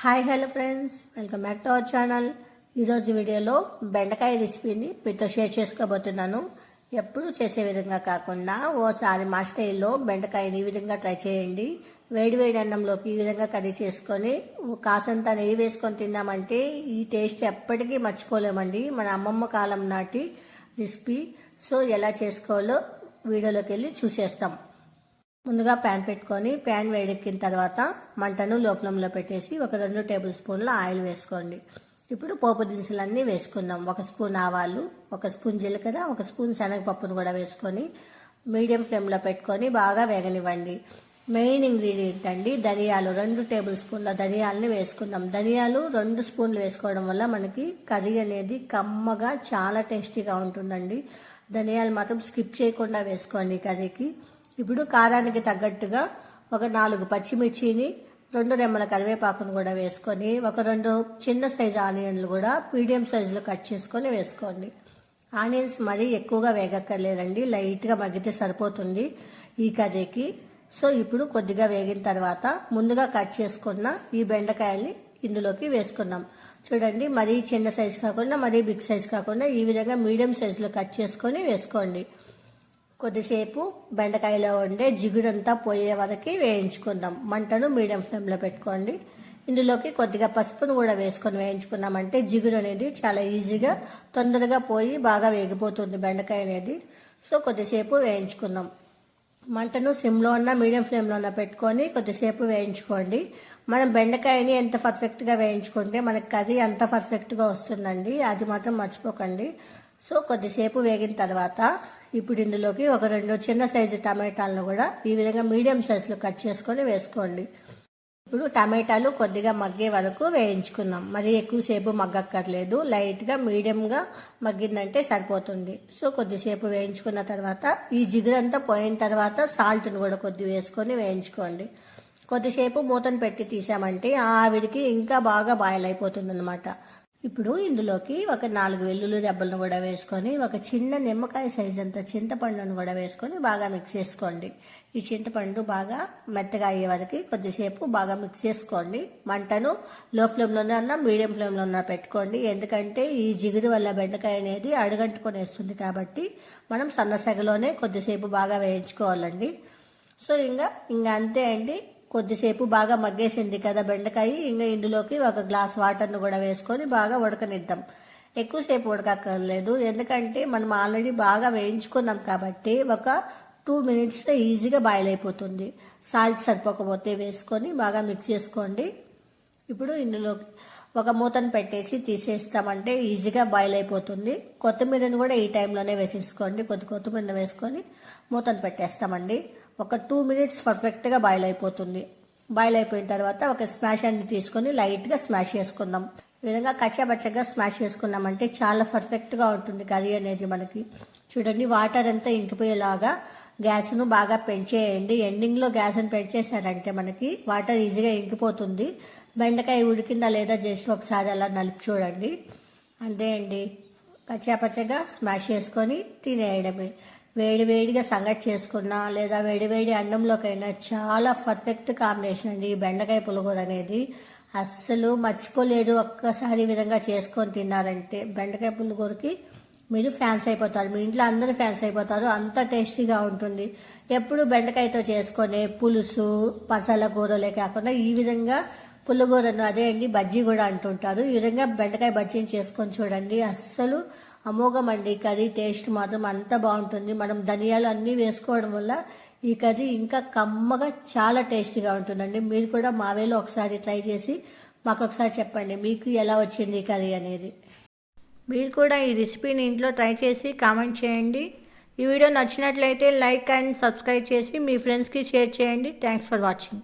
Hi hello friends. Welcome back to our channel. ఈరోజు వీడియోలో బెండకాయ రెసిపీని మీతో షేర్ చేసుకోబోతున్నాను. ఎప్పుడు చేసే విధంగా కాకుండా ఓసారి మా స్టైల్లో బెండకాయని ఈ విధంగా ట్రై చేయండి. వేడి వేడి అన్నంలోకి ఈ విధంగా కర్రీ చేసుకొని కాసంత నెయ్యి వేసుకొని తిన్నామంటే ఈ టేస్ట్ ఎప్పటికీ మర్చిపోలేమండి. మన అమ్మమ్మ కాలం నాటి రెసిపీ. సో ఎలా చేసుకోవాలో వీడియోలోకి వెళ్ళి చూసేస్తాం. ముందుగా ప్యాన్ పెట్టుకొని ప్యాన్ వేడెక్కిన తర్వాత మంటను లోపలంలో పెట్టేసి ఒక రెండు టేబుల్ స్పూన్ల ఆయిల్ వేసుకోండి. ఇప్పుడు పోపు దినుసులన్నీ వేసుకుందాం. ఒక స్పూన్ ఆవాలు ఒక స్పూన్ జీలకర్ర ఒక స్పూన్ శనగపప్పును కూడా వేసుకొని మీడియం ఫ్లేమ్లో పెట్టుకొని బాగా వేగనివ్వండి. మెయిన్ ఇంగ్రీడియంట్ అండి ధనియాలు. రెండు టేబుల్ స్పూన్ల ధనియాలని వేసుకుందాం. ధనియాలు రెండు స్పూన్లు వేసుకోవడం వల్ల మనకి కర్రీ అనేది కమ్మగా చాలా టేస్టీగా ఉంటుందండి. ధనియాలు మాత్రం స్కిప్ చేయకుండా వేసుకోండి కర్రీకి. ఇప్పుడు కారానికి తగ్గట్టుగా ఒక నాలుగు పచ్చిమిర్చిని రెండు రెమ్మల కరివేపాకును కూడా వేసుకొని ఒక రెండు చిన్న సైజు ఆనియన్లు కూడా మీడియం సైజులో కట్ చేసుకొని వేసుకోండి. ఆనియన్స్ మరీ ఎక్కువగా వేగక్కర్లేదండి లైట్గా మగ్గితే సరిపోతుంది ఈ కర్రీకి. సో ఇప్పుడు కొద్దిగా వేగిన తర్వాత ముందుగా కట్ చేసుకున్న ఈ బెండకాయల్ని ఇందులోకి వేసుకుందాం. చూడండి మరీ చిన్న సైజు కాకుండా మరీ బిగ్ సైజు కాకుండా ఈ విధంగా మీడియం సైజులో కట్ చేసుకొని వేసుకోండి. కొద్దిసేపు బెండకాయలో ఉండే జిగురంతా పోయే వరకు వేయించుకుందాం. మంటను మీడియం ఫ్లేమ్లో పెట్టుకోండి. ఇందులోకి కొద్దిగా పసుపును కూడా వేసుకొని వేయించుకున్నామంటే జిగురు అనేది చాలా ఈజీగా తొందరగా పోయి బాగా వేగిపోతుంది బెండకాయ అనేది. సో కొద్దిసేపు వేయించుకుందాం. మంటను సిమ్లో ఉన్న మీడియం ఫ్లేమ్లో ఉన్న పెట్టుకొని కొద్దిసేపు వేయించుకోండి. మనం బెండకాయని ఎంత పర్ఫెక్ట్గా వేయించుకుంటే మనకి కర్రీ అంత పర్ఫెక్ట్గా వస్తుందండి. అది మాత్రం మర్చిపోకండి. సో కొద్దిసేపు వేగిన తర్వాత ఇప్పుడు ఇందులోకి ఒక రెండు చిన్న సైజు టమాటాలను కూడా ఈ విధంగా మీడియం సైజులో కట్ చేసుకొని వేసుకోండి. ఇప్పుడు టమాటాలు కొద్దిగా మగ్గే వరకు వేయించుకుందాం. మరి ఎక్కువసేపు మగ్గక్కర్లేదు. లైట్గా మీడియంగా మగ్గిందంటే సరిపోతుంది. సో కొద్దిసేపు వేయించుకున్న తర్వాత ఈ జిగురంతా పోయిన తర్వాత సాల్ట్ను కూడా కొద్ది వేసుకొని వేయించుకోండి. కొద్దిసేపు మూతను పెట్టి తీసామంటే ఆవిడికి ఇంకా బాగా బాయిల్ అయిపోతుంది అనమాట ఇప్పుడు ఇందులోకి ఒక నాలుగు వెల్లుల్లి రెబ్బలను కూడా వేసుకొని ఒక చిన్న నిమ్మకాయ సైజ్ అంత చింతపండును కూడా వేసుకొని బాగా మిక్స్ చేసుకోండి. ఈ చింతపండు బాగా మెత్తగా అయ్యే వరకు కొద్దిసేపు బాగా మిక్స్ చేసుకోండి. మంటను లో ఫ్లేమ్లోనే అన్నా మీడియం ఫ్లేమ్లో పెట్టుకోండి. ఎందుకంటే ఈ జిగురు వల్ల బెండకాయ అనేది అడుగంటుకొని వేస్తుంది కాబట్టి మనం సన్నసగలోనే కొద్దిసేపు బాగా వేయించుకోవాలండి. సో ఇంకా ఇంకా అంతే అండి. కొద్దిసేపు బాగా మగ్గేసింది కదా బెండకాయ ఇంకా ఇందులోకి ఒక గ్లాస్ వాటర్ను కూడా వేసుకొని బాగా ఉడకనిద్దాం. ఎక్కువసేపు ఉడకక్కర్లేదు ఎందుకంటే మనం ఆల్రెడీ బాగా వేయించుకున్నాం కాబట్టి ఒక టూ మినిట్స్లో ఈజీగా బాయిల్ అయిపోతుంది. సాల్ట్ సరిపోకపోతే వేసుకొని బాగా మిక్స్ చేసుకోండి. ఇప్పుడు ఇందులోకి ఒక మూతను పెట్టేసి తీసేస్తామంటే ఈజీగా బాయిల్ అయిపోతుంది. కొత్తిమీరని కూడా ఈ టైంలోనే వేసేసుకోండి. కొద్ది కొత్తిమీర వేసుకొని మూతను పెట్టేస్తామండి. ఒక టూ మినిట్స్ పర్ఫెక్ట్గా బాయిల్ అయిపోతుంది. బాయిల్ అయిపోయిన తర్వాత ఒక స్మాష్ అన్ని తీసుకొని లైట్గా స్మాష్ చేసుకుందాం. ఈ విధంగా కచ్చాబచ్చగా స్మాష్ చేసుకున్నామంటే చాలా పర్ఫెక్ట్గా ఉంటుంది కర్రీ అనేది మనకి. చూడండి వాటర్ అంతా ఇంకిపోయేలాగా గ్యాస్ను బాగా పెంచేయండి. ఎండింగ్లో గ్యాస్ను పెంచేసారంటే మనకి వాటర్ ఈజీగా ఇంకిపోతుంది. బెండకాయ ఉడికిందా లేదా జస్ట్ ఒకసారి అలా నలుపు చూడండి. అంతే అండి. పచ్చాపచ్చగా స్మాష్ చేసుకొని తినేయడమే. వేడివేడిగా సంగతి సంగటి చేసుకున్నా లేదా వేడివేడి అన్నంలోకైనా చాలా పర్ఫెక్ట్ కాంబినేషన్ అండి ఈ బెండకాయ పులుగూర అనేది. అస్సలు మర్చిపోలేరు ఒక్కసారి ఈ విధంగా చేసుకొని తిన్నారంటే. బెండకాయ పులుగూరకి మీరు ఫ్యాన్స్ అయిపోతారు. మీ ఇంట్లో అందరూ ఫ్యాన్స్ అయిపోతారు. అంత టేస్టీగా ఉంటుంది. ఎప్పుడు బెండకాయతో చేసుకొని పులుసు మసాలా కూరలే కాకుండా ఈ విధంగా పుల్లగూరను అదే అండి బజ్జీ కూడా అంటుంటారు. ఈ విధంగా బెండకాయ బజ్జీని చేసుకొని చూడండి. అస్సలు అమోఘం అండి కర్రీ. టేస్ట్ మాత్రం అంత బాగుంటుంది. మనం ధనియాలు అన్నీ వేసుకోవడం వల్ల ఈ కర్రీ ఇంకా కమ్మగా చాలా టేస్టీగా ఉంటుందండి. మీరు కూడా మావేలో ఒకసారి ట్రై చేసి మాకు ఒకసారి చెప్పండి మీకు ఎలా వచ్చింది ఈ కర్రీ అనేది? మీరు కూడా ఈ రెసిపీని ఇంట్లో ట్రై చేసి కామెంట్ చేయండి. ఈ వీడియో నచ్చినట్లయితే లైక్ అండ్ సబ్స్క్రైబ్ చేసి మీ ఫ్రెండ్స్కి షేర్ చేయండి. Thanks for watching.